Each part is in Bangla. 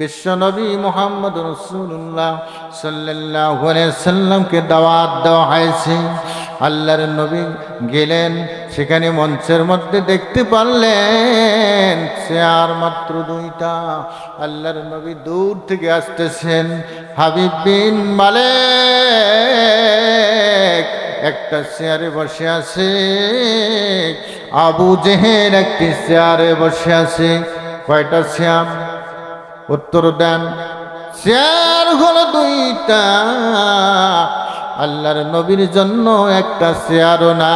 বিশ্বনবী মোহাম্মদ রসুল্লাহ সাল্লাহ সাল্লামকে দাওয়াত দেওয়া হয়েছে। আল্লাহর নবী গেলেন, সেখানে মঞ্চের মধ্যে দেখতে পারলেন চেয়ার মাত্র দুইটা। আল্লাহর নবী দূর থেকে আসতেছেন, হাবিব বিন মালেক একটা চেয়ারে বসে আছে, আবু জেহের একটি চেয়ারে বসে আছে। কয়টা চেয়ার? উত্তর দেন, চেয়ার হলো দুইটা। আল্লাহর নবীর জন্য একটা চেয়ারও না।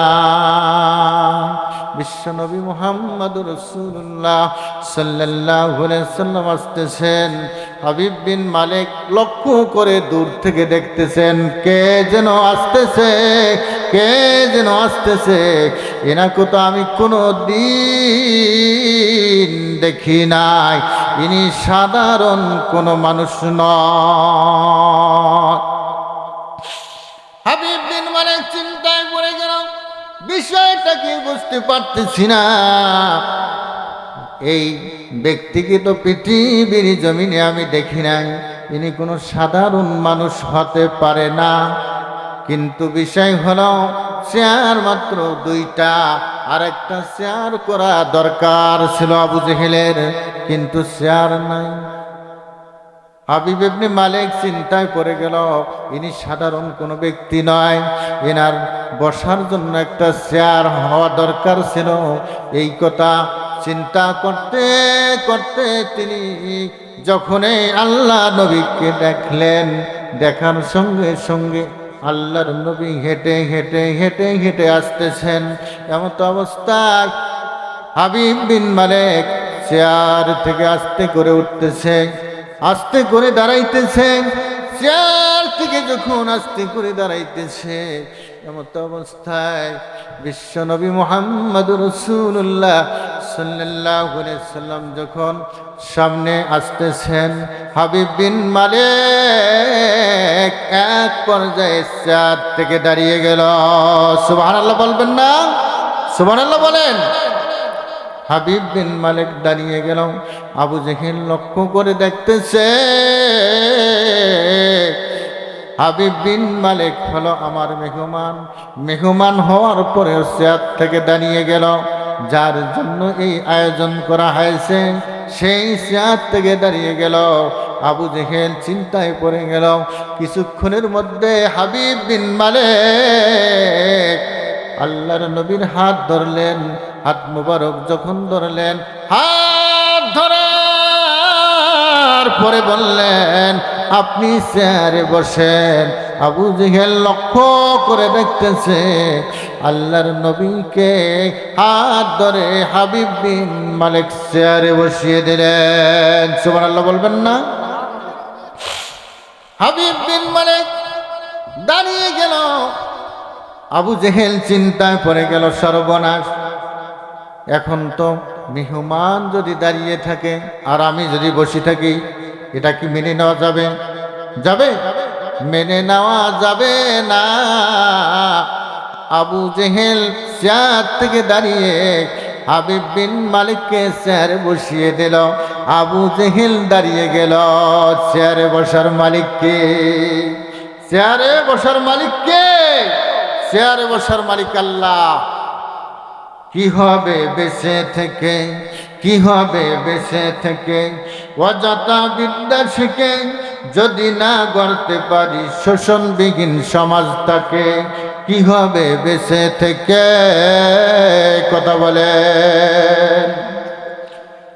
বিশ্ব নবী মোহাম্মদ রসুল্লাহ সাল্লাহ সাল্লাম আসতেছেন। হাবিব বিন মালিক লক্ষ্য করে দূর থেকে দেখতেছেন, কে যেন আসতেছে? কে যেন আসতেছে? এনাকে তো আমি কোনো দিন দেখি নাই। ইনি সাধারণ কোনো মানুষ মালিক চিন্তায় বুঝতে পারতেছি না। এই আমি দেখি নাই। ইনি কোনো সাধারণ মানুষ হতে পারে না। কিন্তু বিষয় হলো চেয়ার মাত্র দুইটা আর একটা চেয়ার করা দরকার ছিল আবু জেহেলের, কিন্তু চেয়ার নাই। হাবিব ইবনে মালিক চিন্তায় পড়ে গেল, ইনি সাধারণ কোনো ব্যক্তি নয়, এনার বসার জন্য একটা চেয়ার হওয়া দরকার ছিল। এই কথা চিন্তা করতে করতে তিনি যখনই আল্লাহ নবীকে দেখলেন, দেখার সঙ্গে সঙ্গে আল্লাহর নবী হেঁটে হেঁটে হেঁটে হেঁটে আসতেছেন। এমত অবস্থায় হাবিব বিন মালিক চেয়ার থেকে আস্তে করে উঠতেছে, আস্তে করে দাঁড়াইতেছে। চেয়ার থেকে যখন আস্তে করে দাঁড়াইতেছে, এমত অবস্থায় বিশ্বনবী মোহাম্মদ রসুল্লাহ সাল্লাহ সাল্লাম যখন সামনে আসতেছেন, হাবিব বিন মালিক এক পর্যায়ে চেয়ার থেকে দাঁড়িয়ে গেল। সুবাহ বলবেন না? সুবাহ বলেন। হাবিব বিন মালিক দাঁড়িয়ে গেল। আবু জেহিল লক্ষ্য করে দেখতেছে, হাবিব বিন মালিক হলো আমার মেহমান। মেহমান হওয়ার পরে চেয়ার থেকে দাঁড়িয়ে গেল। যার জন্য এই আয়োজন করা হয়েছে, সেই চেয়ার থেকে দাঁড়িয়ে গেল। আবু জেহেল চিন্তায় পড়ে গেল, কিছুক্ষণের মধ্যে হাবিব বিন মালিক আল্লাহর নবীর হাত ধরলেন, হাত মুবারক যখন ধরলেন, হাত ধরার পরে বললেন, আপনি চেয়ারে বসেন। আবু জেহেল লক্ষ্য করে দেখতেছে আল্লাহর নবীকে হাত ধরে হাবিব বিন মালিক চেয়ারে বসিয়ে দিলেন। সুমান আল্লাহ বলবেন না? হাবিব বিন মালিক দাঁড়িয়ে গেল। আবু জেহেল চিন্তায় পড়ে গেল সর্বনাশ। এখন তো মেহমান যদি দাঁড়িয়ে থাকে আর আমি যদি বসে থাকি, এটা কি মেনে নেওয়া যাবে? যাবে? মেনে নেওয়া যাবে না। আবু জেহেল চেয়ার থেকে দাঁড়িয়ে হাবিব বিন মালিককে চেয়ারে বসিয়ে দিল। আবু জেহেল দাঁড়িয়ে গেল চেয়ারে বসার মালিককে। চেয়ারে বসার মালিককে? চেয়ারে বসার মালিক আল্লাহ। কি হবে বেঁচে থেকে? কি হবে বেঁচে থেকে? অযথা বিদ্যা শিখে যদি না গড়তে পারি শোষণ শোষণবিহীন সমাজটাকে কি হবে বেঁচে থেকে? কথা বলেন।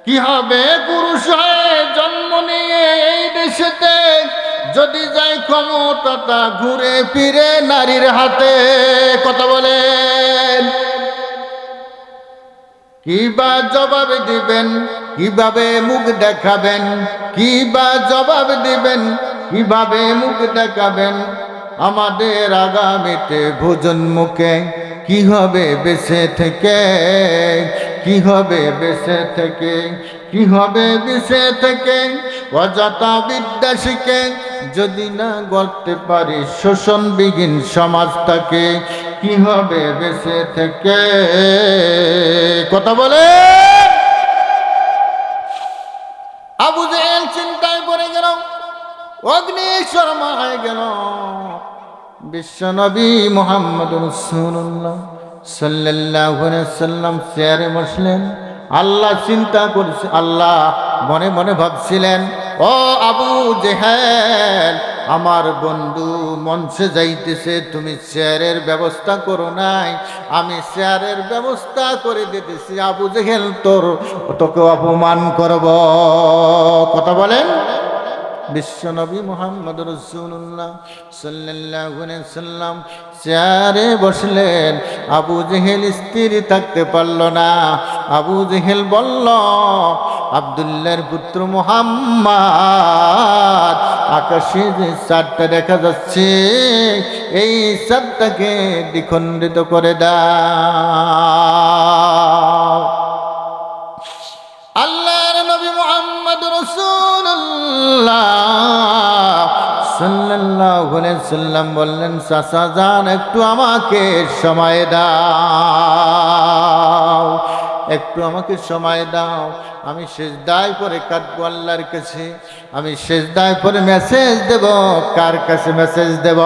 কি হবে পুরুষ হয়ে জন্ম নিয়ে এই দেশেতে? যদি যাই ক্ষমতাটা ঘুরে ফিরে নারীর হাতে, কথা বলেন। কিবা জবাব দিবেন, কীভাবে মুখ দেখাবেন, কিবা জবাব দিবেন, কীভাবে মুখ দেখাবেন আমাদের আগামীতে ভোজন মুখে, কি হবে বেঁচে থেকে? কি হবে বেঁচে থেকে? কি হবে বেঁচে থেকে? অযথা বিদ্যা শিখে যদি না গড়তে পারি শোষণবিহীন সমাজটাকে, কি হবে বেঁচে থেকে? কথা বলে। আবু জেহেল চিন্তায় পড়ে গেল, অগ্নি শর্মা হয়ে গেল। বিশ্বনবী মোহাম্মদ রসুল্লাহ সাল্লাহ সাল্লাম চেয়ারে বসলেন। আল্লাহ চিন্তা করছে, আল্লাহ মনে মনে ভাবছিলেন, ও আবু জেহেল, আমার বন্ধু মঞ্চে যাইতেছে, তুমি চেয়ারের ব্যবস্থা করো নাই, আমি চেয়ারের ব্যবস্থা করে দিতেছি, আবু জেহেল তোর তোকে অপমান করব। কথা বলেন? বিশ্বনবী মোহাম্মদ রসুল্লাহ সাল্লাহ সাল্লাম চেয়ারে বসলেন। আবু জেহেল স্থির থাকতে পারল না। আবু জেহেল বলল আবদুল্লার পুত্র মোহাম্মদ, আকাশে যে চারটা দেখা যাচ্ছে, এই চারটাকে দ্বিখণ্ডিত করে দাও। রসুল্লাহ সাল্লাল্লাহু আলাইহি সাল্লাম বললেন, চাচা যান, একটু আমাকে সময় দাও, একটু আমাকে সময় দাও। আমি শেষ দায় পরে কাটবো আল্লাহর কাছে। আমি শেষ দায় পরে মেসেজ দেব। কার কাছে মেসেজ দেব?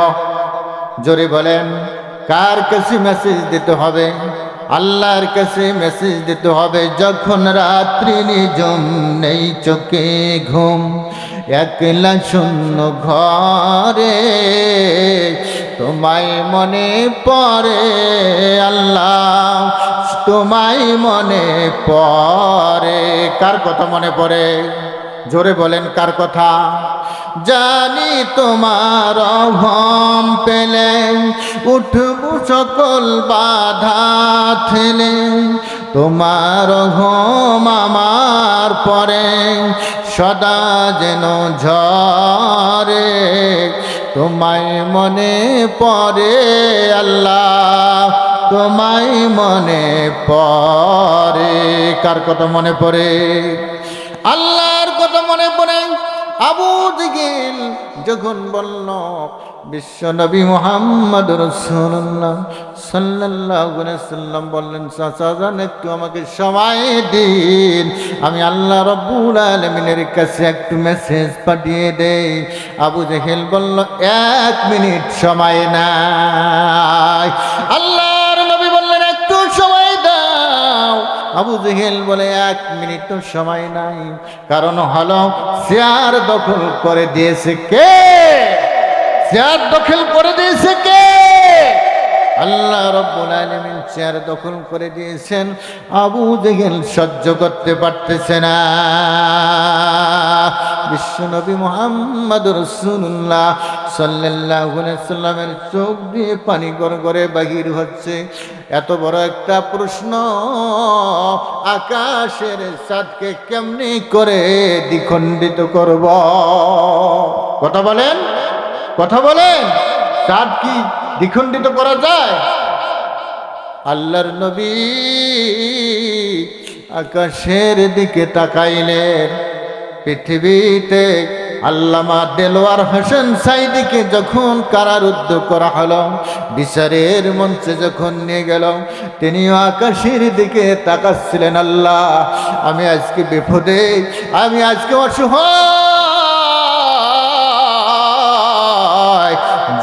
জোরে বলেন, কার কাছে মেসেজ দিতে হবে? আল্লাহর কাছে মেসেজ দিতে হবে, যখন রাত্রি নিজম নেই চোখে ঘুম, একলা শূন্য ঘরে, তোমায় মনে পড়ে আল্লাহ, তোমায় মনে পড়ে। কার কথা মনে পড়ে? জোরে বলেন, কার কথা? জানি তোমার অভম পেলে, উঠব সকল বাধা থেলে তোমার ঘম আমার পরে, সদা যেন ঝরে। তোমায় মনে পরে আল্লাহ, তোমায় মনে পরে কার কথা মনে মনে পড়ে আবু দিগিল যখন বলল, বিশ্বনবী মোহাম্মদ রসুল্লাহ সাল্লাহ সাল্লাম বললেন যান একটু আমাকে সময় দিন। আমি আল্লাহ রব্বুল আলমিনের কাছে একটু মেসেজ পাঠিয়ে দেই। আবু জেহেল বলল, এক মিনিট সময় নাই। আল্লাহর আবু জেহেল বলে, এক মিনিট সময় নাই। কারণ হলো শেয়ার দখল করে দিয়েছে কে? শেয়ার দখল করে দিয়েছে কে? আল্লাহ রব্বুল আলামিন চেয়ার দখল করে দিয়েছেন। আবু জেহেল সহ্য করতে পারতেছে না। বিশ্বনবী মোহাম্মদ রসুল্লাহ সাল্লাহ সাল্লামের চোখ দিয়ে পানি গড়ে বাহির হচ্ছে। এত বড় একটা প্রশ্ন, আকাশের চাঁদকে কেমনি করে দ্বিখণ্ডিত করব? কথা বলেন কথা বলেন। চাঁদ কি দ্বিখণ্ডিত করা যায়? আল্লাহর নবী আকাশের দিকে তাকাইলেন। পৃথিবীতে আল্লামা দেলোয়ার হোসেন সাইদিকে যখন কারারুদ্ধ করা হলো, বিচারের মঞ্চে যখন নিয়ে গেল, তিনিও আকাশের দিকে তাকাচ্ছিলেন, আল্লাহ, আমি আজকে বিপদে, আমি আজকে অসহায়।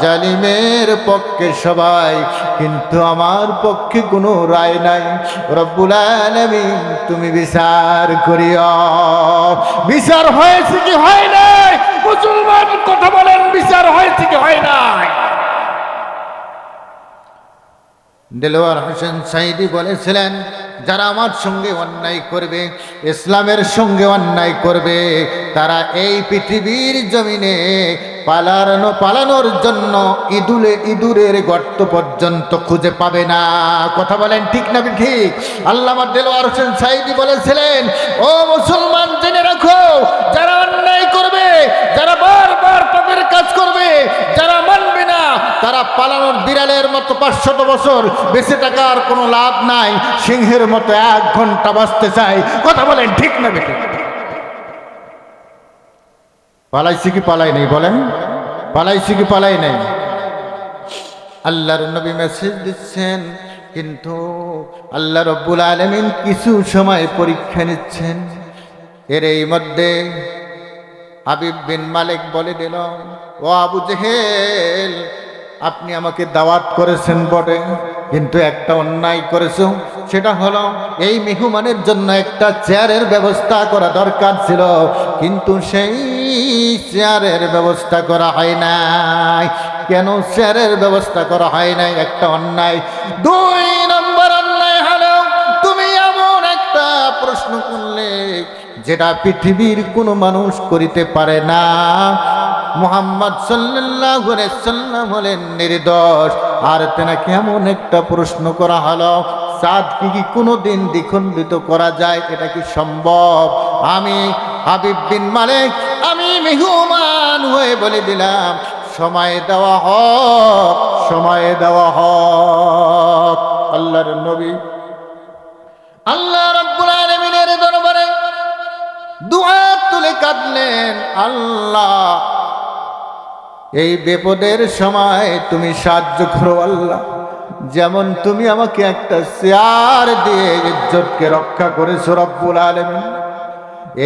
জালিমের পক্ষে সবাই, কিন্তু আমার পক্ষে কোনো রায় নাই। রব্বুল আলামিন, তুমি বিচার করিও। বিচার হয়েছে কি হয় নাই? মুসলমান কথা বলেন, বিচার হয়েছে কি হয় নাই? দেলোয়ার হোসেন সাইদি বলেছিলেন, যারা আমার সঙ্গে অন্যায় করবে, ইসলামের সঙ্গে অন্যায় করবে, তারা এই পৃথিবীর জমিনে পালানো, পালানোর জন্য ইঁদুরে, ইঁদুরের গর্ত পর্যন্ত খুঁজে পাবে না। কথা বলেন ঠিক না ঠিক? আল্লাহ দেলোয়ার হোসেন সাইদি বলেছিলেন, ও মুসলমান, জেনে রাখো, যারা অন্যায় করবে, যারা বারবার পাপের কাজ করবে, যারা মানবে না, তারা পালানোর বিড়ালের মতো পাঁচশত বছর বেঁচে থাকার কোনো লাভ নাই। সিংহের মতো এক ঘণ্টা বাঁচতে চাই কথা বলেন ঠিক না বেঠিক পালাইছি কি পালাই নেই বলেন? পালাইছি কি পালাই নেই? আল্লাহর নবী মেসেজ দিচ্ছেন, কিন্তু আল্লাহ রব্বুল আলমিন কিছু সময় পরীক্ষা নিচ্ছেন। এর এই মধ্যে হাবিব বিন মালিক বলে দিল, ও আবু জেহেল, আপনি আমাকে দাওয়াত করেছেন বটে, কিন্তু একটা অন্যায় করেছ। সেটা হলো, এই মেহমানের জন্য একটা চেয়ারের ব্যবস্থা করা দরকার ছিল, কিন্তু সেই চেয়ারের ব্যবস্থা করা হয় নাই। কেন চেয়ারের ব্যবস্থা করা হয় নাই? একটা অন্যায়। দুই নম্বর অন্যায় হলো, তুমি এমন একটা প্রশ্ন করলে, যেটা পৃথিবীর কোনো মানুষ করিতে পারে না। মোহাম্মদ আলাইহি সাল্লাম হলেন নির্দোষ, আর তেনা কেমন একটা প্রশ্ন করা হলো চাঁদ কি কি কোনোদিন দ্বিখণ্ডিত করা যায়, এটা কি সম্ভব? আমি হাবিব বিন মালিক, আমি মেহমান হয়ে বলে দিলাম, সময় দেওয়া হোক, সময় দেওয়া হোক। আল্লাহর নবী, আল্লাহ রাব্বুল আলামিনের দরবারে দুয়া তুলে কাঁদলেন, আল্লাহ, এই বিপদের সময় তুমি সাহায্য করো, আল্লাহ। যেমন তুমি আমাকে একটা চেয়ার দিয়ে ইজ্জতকে রক্ষা করেছ রব্বুল আলমিন।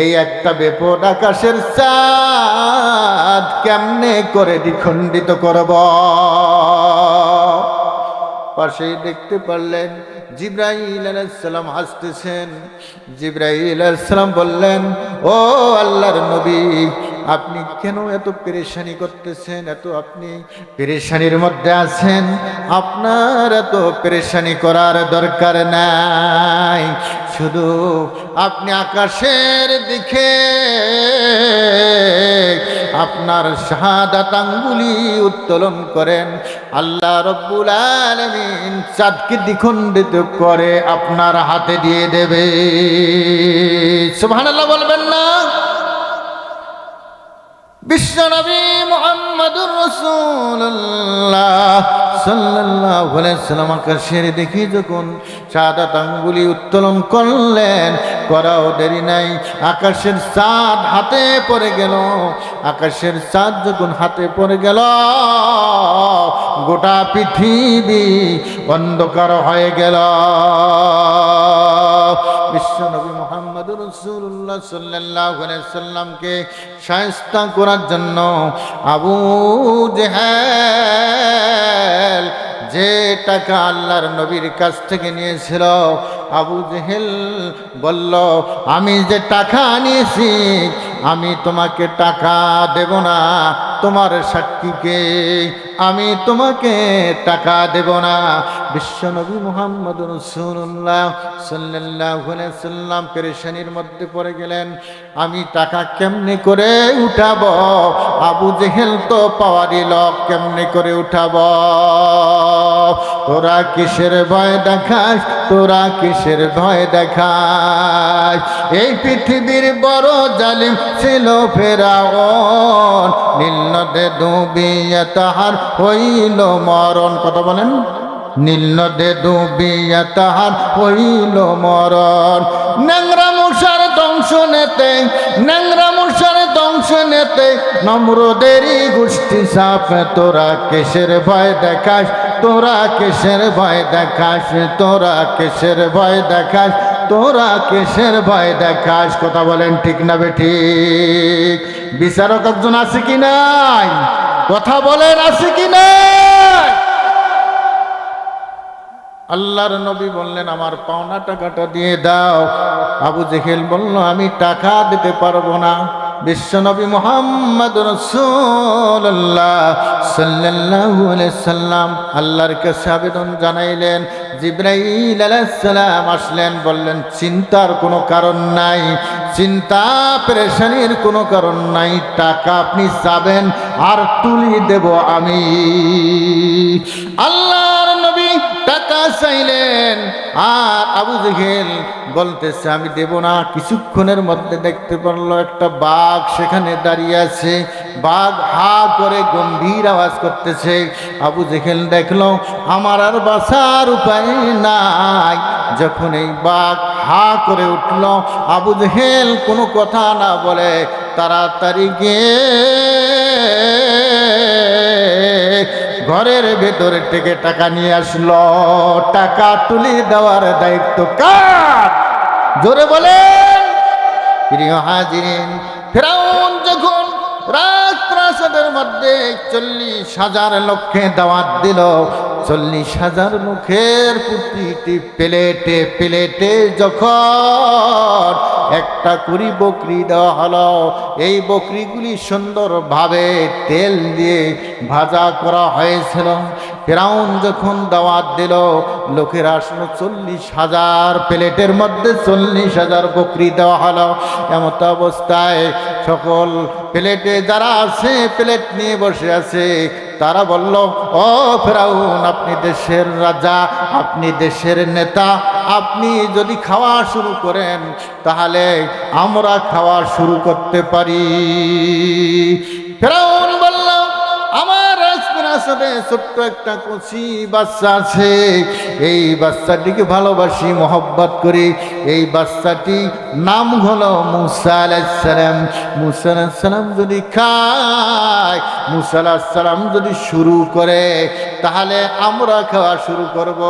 এই একটা বেপদ আকাশের চাঁদ কেমনে করে দ্বিখণ্ডিত করব? পাশেই দেখতে পারলেন জিব্রাইল আলাইসাল্লাম হাসতেছেন। জিব্রাইল আলাইসাল্লাম বললেন, ও আল্লাহর নবী আপনি কেন এত পেরেশানি করতেছেন? এত আপনি পেরেশানির মধ্যে আছেন? আপনার এত পেরেশানি করার দরকার নাই। শুধু আপনি আকাশের দিকে আপনার শাহাদাত আঙ্গুলি উত্তোলন করেন। আল্লাহ রব্বুল আলমিন চাঁদকে দ্বিখণ্ডিত করে আপনার হাতে দিয়ে দেবে। সুবহানাল্লাহ বলবেন না? আকাশের দেখি যখন আঙ্গুলি উত্তোলন করলেন, করাও দেরি নাই। আকাশের চাঁদ হাতে পড়ে গেল। আকাশের চাঁদ যখন হাতে পড়ে গেল, গোটা পৃথিবী অন্ধকার হয়ে গেল। বিশ্বনবী মোহাম্মদ রসুল্লাহ সাল্লাহ সাল্লামকে সায়স্তা করার জন্য আবু জেহেল যে টাকা আল্লাহর নবীর কাছ থেকে নিয়েছিল, আবু জেহেল বলল, আমি যে টাকা নিয়েছি, আমি তোমাকে টাকা দেব না। তোমার সাক্ষীকে আমি তোমাকে টাকা দেব না। বিশ্বনবী মোহাম্মদ রসুল্লাহ সাল্লাহ সাল্লাম পেরেশানির মধ্যে পড়ে গেলেন। আমি টাকা কেমনে করে উঠাব? আবু জেহেল তো পাওয়ারি লোক কেমনে করে উঠাব? তোরা কিসের ভয় দেখাস? তোরা কিসের ভয় দেখাস? এই পৃথিবীর বড় জালিম ছিল ফেরাওন নীল নদে ডুবিয়া তাহার হইল মরণ। কথা বলেন। নীল নদে ডুবিয়া তাহার হইল মরণ। ন্যাংরা নেতে, ন্যাংরা মশার ধ্বংস নেতে, নম্রদেরই গোষ্ঠী সাপ তোরা কেসের ভয় দেখাস? তোরা কেসের ভয় দেখাস? তোরা কেসের ভয় দেখাস? তোরা কেসের ভয় দেখাস? কথা বলেন ঠিক না ঠিক? বিচারক একজন আছে কি নাই? কথা বলেন আছে কি নাই? আল্লাহর নবী বললেন, আমার পাওনা টাকাটা দিয়ে দাও। আবু জেহেল বলল, আমি টাকা দিতে পারব না। বিশ্বনবী মোহাম্মদ রসুল্লাহ সাল্লাম আল্লাহর কাছে আবেদন জানাইলেন। জিব্রাইল আলাইসালাম আসলেন, বললেন, চিন্তার কোনো কারণ নাই, চিন্তা পেরেশানির কোনো কারণ নাই, টাকা আপনি চাবেন, আর তুলি দেব আমি। টাকা চাইলেন। আর আবু জেহেল বলতেছে, আমি দেব না। কিছুক্ষণের মধ্যে দেখতে পারল একটা বাঘ সেখানে দাঁড়িয়ে আছে। বাঘ হা করে গম্ভীর আওয়াজ করতেছে। আবু জেহেল দেখল, আমার আর বাসার উপায় নাই। যখন এই বাঘ হা করে উঠল, আবু জেহেল কোনো কথা না বলে তাড়াতাড়ি গিয়ে ঘরের ভেতরে থেকে টাকা নিয়ে আসলো। টাকা তুলি দেওয়ার দায়িত্ব কার? জোরে বলেন। প্রিয় হাজিরিন, ফেরাউন যখন মধ্যে চল্লিশ হাজার লক্ষে দাওয়াত দিল চল্লিশ হাজার মুখের প্রতিটি প্লেটে প্লেটে যখন একটা কুড়ি বকরি দেওয়া হলো, এই বকরিগুলি সুন্দরভাবে তেল দিয়ে ভাজা করা হয়েছিল। ফেরাউন যখন দাওয়াত দিল, লোকের আসলো চল্লিশ হাজার প্লেটের মধ্যে চল্লিশ হাজার বকরি দেওয়া হলো। এমত অবস্থায় সকল প্লেটে যারা আছে, প্লেট নিয়ে বসে আছে তারা বলল, ও ফেরাউন, আপনি দেশের রাজা, আপনি দেশের নেতা, আপনি যদি খাওয়া শুরু করেন, তাহলে আমরা খাওয়া শুরু করতে পারি। ফেরাউন বলল, আমার রাজপ্রাসাদে ছোট্ট একটা কচি বাচ্চা আছে। এই বাচ্চাটিকে ভালোবাসি, মোহব্বত করি। এই বাচ্চাটি নাম হলো মুসা আলাইসালাম মুসা আলাইসালাম যদি খায়, মুসা আলাইসালাম যদি শুরু করে, তাহলে আমরা খাওয়া শুরু করব।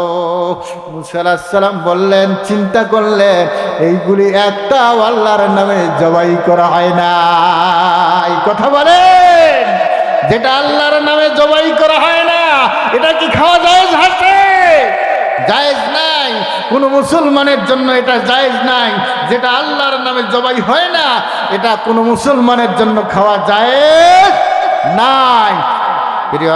মুসা আলাইসালাম বললেন, চিন্তা করলেন এইগুলি একটা আল্লাহর নামে জবাই করা হয় না কথা বলেন যেটা আল্লাহর নামে জবাই করা হয় না, এটা কি খাওয়া জায়েজ আছে? জায়েজ নাই। কোনো মুসলমানের জন্য এটা জায়েজ নাই। যেটা আল্লাহর নামে জবাই হয় না, এটা কোনো মুসলমানের জন্য খাওয়া জায়েজ নাই। প্রিয়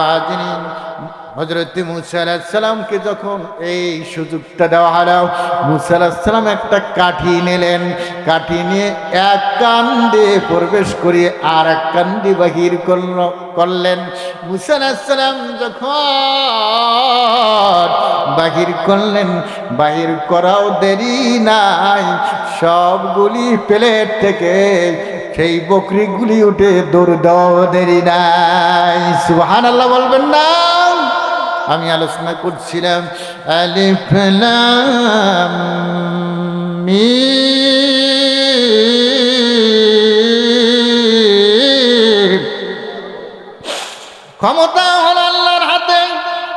হজরত মুসা আলাহিসাল্লামকে যখন এই সুযোগটা দেওয়া হলো, মুসা আলাহিসাল্লাম একটা কাঠি নিলেন। কাঠি নিয়ে এক কান দিয়ে প্রবেশ করিয়ে আর এক কান দিয়ে বাহির করল, করলেন। মুসা যখন বাহির করলেন, বাহির করাও দেরি নাই। সবগুলি প্লেট থেকে সেই বকরিগুলি উঠে দৌড় দেওয়াও দেরি নাই। সুহান আল্লাহ বলবেন না। আমি আলোচনা করছিলাম, আলিফ লাম ক্ষমতা হল আল্লাহর হাতে,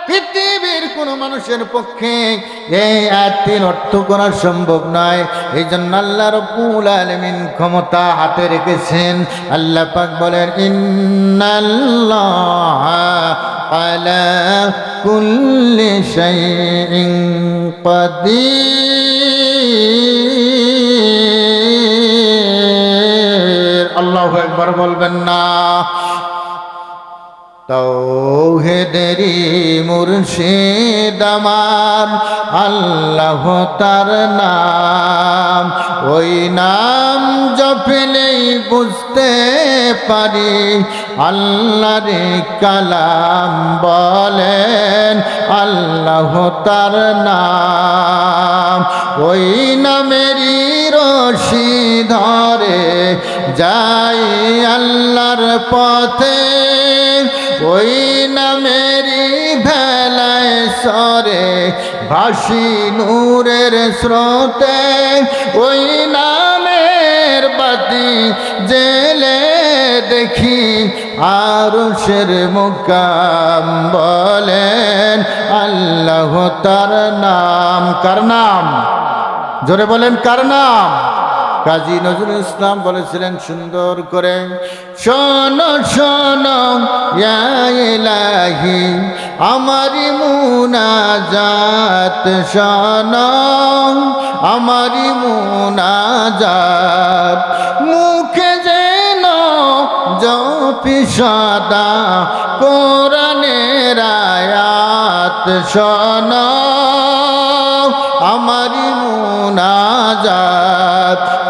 পৃথিবীর কোন মানুষের পক্ষে এই আয়াতটির অর্থ করা সম্ভব নয়। এই জন্য আল্লাহ রব্বুল আলমিন ক্ষমতা হাতে রেখেছেন। আল্লাহ পাক বলেন, ইন্নাল্লাহ কুল্লি শাইইন কাদির। আল্লাহু একবার বলবেন না। তৌহেদেরি মুর্শিদ আমার আল্লাহ তার নাম। ওই নাম জপলেই বুঝতে পারি, আল্লাহর কালাম বলেন, আল্লাহ তার নাম। ওই নামেরই রশি ধরে যাই আল্লাহর পথে। ওই নামেরই ভেলায় সরে, ভাসি নূরের স্রোতে। ওই নামের বাতি জেলে দেখি আরশের মুকাম বলেন, আল্লাহ তার নাম। কার নাম? জোরে বলেন, কার নাম? কাজী নজরুল ইসলাম বলেছিলেন, সুন্দর করে শোন শোন ইলাহি, আমারি মুনাজাত, শোন, আমারি মুনাজাত, মুখে যেন জপি সদা কোরআনের আয়াত, শোন, আমারি মুনাজাত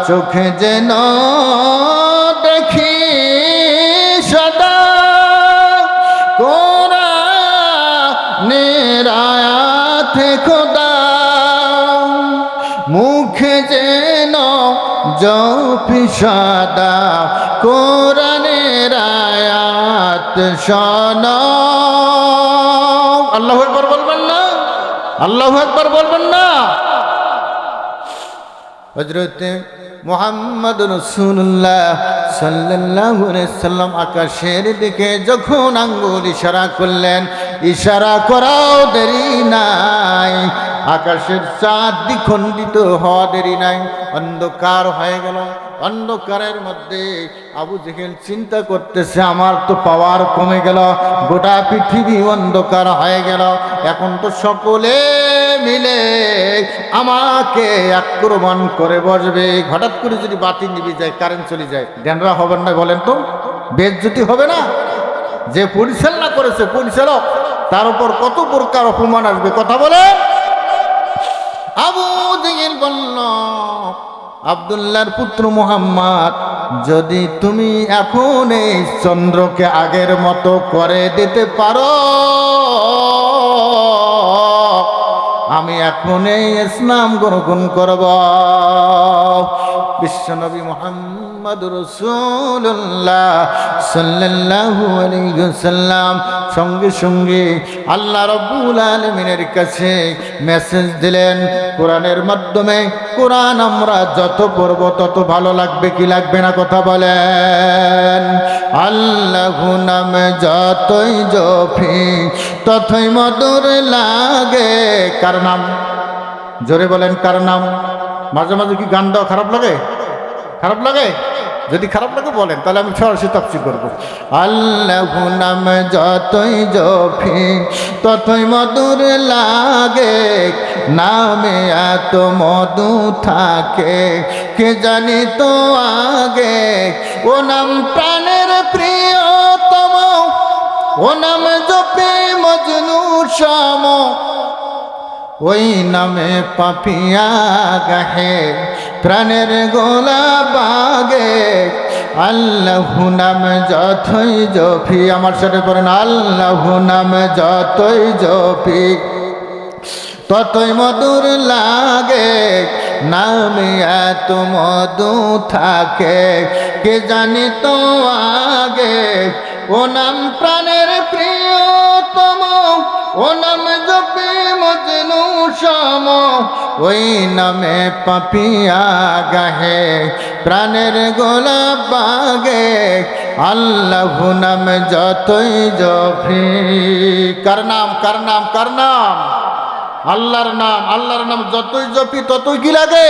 চোখে যেন দেখি সদা কোরআনের আয়াত খোদা। মুখে যেন জপি সদা কোরআনের আয়াত শোন। আল্লাহ একবার বলবেন না? আল্লাহ একবার না হজরতে মোহাম্মদ রসুল্লাহ সাল্লাহ সাল্লাম আকাশের দিকে যখন আঙ্গুল ইশারা করলেন, ইশারা করাও দেরি নাই। আকাশের চাঁদ দ্বিখণ্ডিত হওয়া দেরি নাই। অন্ধকার হয়ে গেল। অন্ধকারের মধ্যে আবু জেহেল চিন্তা করতেছে, আমার তো পাওয়ার কমে গেল। গোটা পৃথিবী অন্ধকার হয়ে গেল। এখন তো সকলে মিলে আমাকে আক্রমণ করে বসবে। হঠাৎ করে যদি বাতি নিবি যায় কারেন্ট চলে যায় ড্যানরা হবেন না বলেন তো? বেজ্জতি হবে না, যে পরিচালনা করেছে পরিচালক, তার উপর কত প্রকার অপমান আসবে? কথা বলে। আবু জেহেল বলল, আবদুল্লাহর পুত্র মুহাম্মদ, যদি তুমি এখন এই চন্দ্রকে আগের মতো করে দিতে পারো আমি এখনই ইসলাম গ্রহণ করব। বিশ্বনবী মোহাম্মদ রসুল্লাহ সাল্লাল্লাহু আলাইহি সাল্লাম সঙ্গে সঙ্গে আল্লাহ রব্বুল আলমিনের কাছে মেসেজ দিলেন, কোরআনের মাধ্যমে কোরআন আমরা যত পড়ব তত ভালো লাগবে কি লাগবে না কথা বলেন। আল্লাহ নামে যতই জফি ততই মধুর লাগে। কার নাম? জোরে বলেন, কার নাম? মাঝে মাঝে কি গান দেওয়া খারাপ লাগে? খারাপ লাগে? যদি খারাপ লাগে বলেন, তাহলে আমি সরাসরি তাপসি করব। আল্লাহ নাম যতই জফি ততই মধুর লাগে। নামে এত মধু থাকে, কে জানি তো আগে? ও নাম প্রাণের প্রিয়তম, ও নাম জপে মজনু শ্যাম ওই নামে পাপিয়া গাহে, প্রাণের গোলা বাগে। আল্লাহ নাম যতই জপি, আমার সাথে পড়েন আল্লাহ নাম যতই জপি, ততই মধুর লাগে। নামে এত মধু থাকে, কে জানি তো আগে। ও নাম প্রাণের প্রিয়তম, ও নাম সম ওই নামে পাপিয়া গাহে, প্রাণের গোলা বাগে, আল্লাহ নাম যতই জফি কার নাম কার নাম কার নাম? আল্লাহর নাম আল্লাহর নাম যতই জপি ততই কি লাগে?